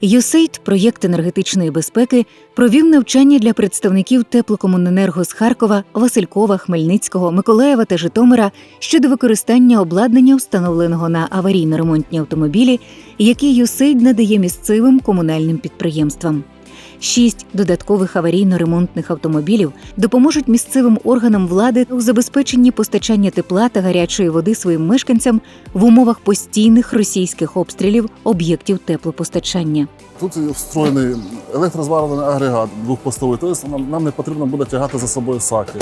ЮСЕЙД, проєкт енергетичної безпеки, провів навчання для представників теплокомуненерго з Харкова, Василькова, Хмельницького, Миколаєва та Житомира щодо використання обладнання, встановленого на аварійно-ремонтні автомобілі, які USAID надає місцевим комунальним підприємствам. Шість додаткових аварійно-ремонтних автомобілів допоможуть місцевим органам влади у забезпеченні постачання тепла та гарячої води своїм мешканцям в умовах постійних російських обстрілів об'єктів теплопостачання. Тут встроєний електрозварений агрегат двохпостовий, тобто нам, нам не потрібно буде тягати за собою саки.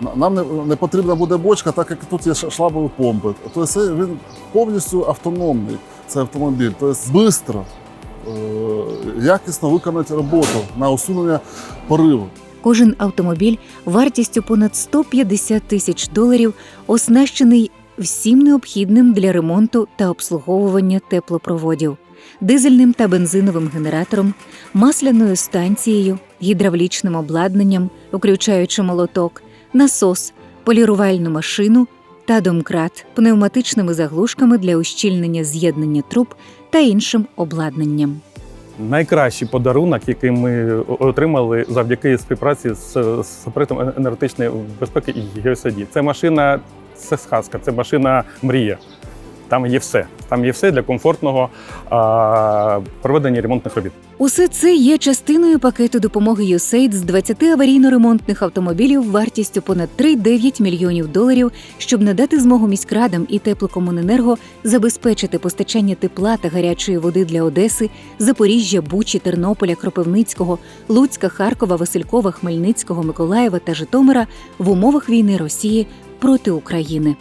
На- Нам не, не потрібна буде бочка, так як тут є шлабові помпи. Тобто він повністю автономний, цей автомобіль. Тобто швидко, якісно виконати роботу на усунення пориву. Кожен автомобіль вартістю понад 150 тисяч доларів оснащений всім необхідним для ремонту та обслуговування теплопроводів, дизельним та бензиновим генератором, масляною станцією, гідравлічним обладнанням, включаючи молоток, насос, полірувальну машину та домкрат, пневматичними заглушками для ущільнення з'єднання труб та іншим обладнанням. Найкращий подарунок, який ми отримали завдяки співпраці з, з енергетичної безпеки і ГСД. Це машина, це сказка, це машина мрія. Там є все. Там є все для комфортного а, проведення ремонтних робіт. Усе це є частиною пакету допомоги USAID з 20 аварійно-ремонтних автомобілів вартістю понад 3,9 мільйонів доларів, щоб надати змогу міськрадам і теплокомуненерго забезпечити постачання тепла та гарячої води для Одеси, Запоріжжя, Бучі, Тернополя, Кропивницького, Луцька, Харкова, Василькова, Хмельницького, Миколаєва та Житомира в умовах війни Росії проти України.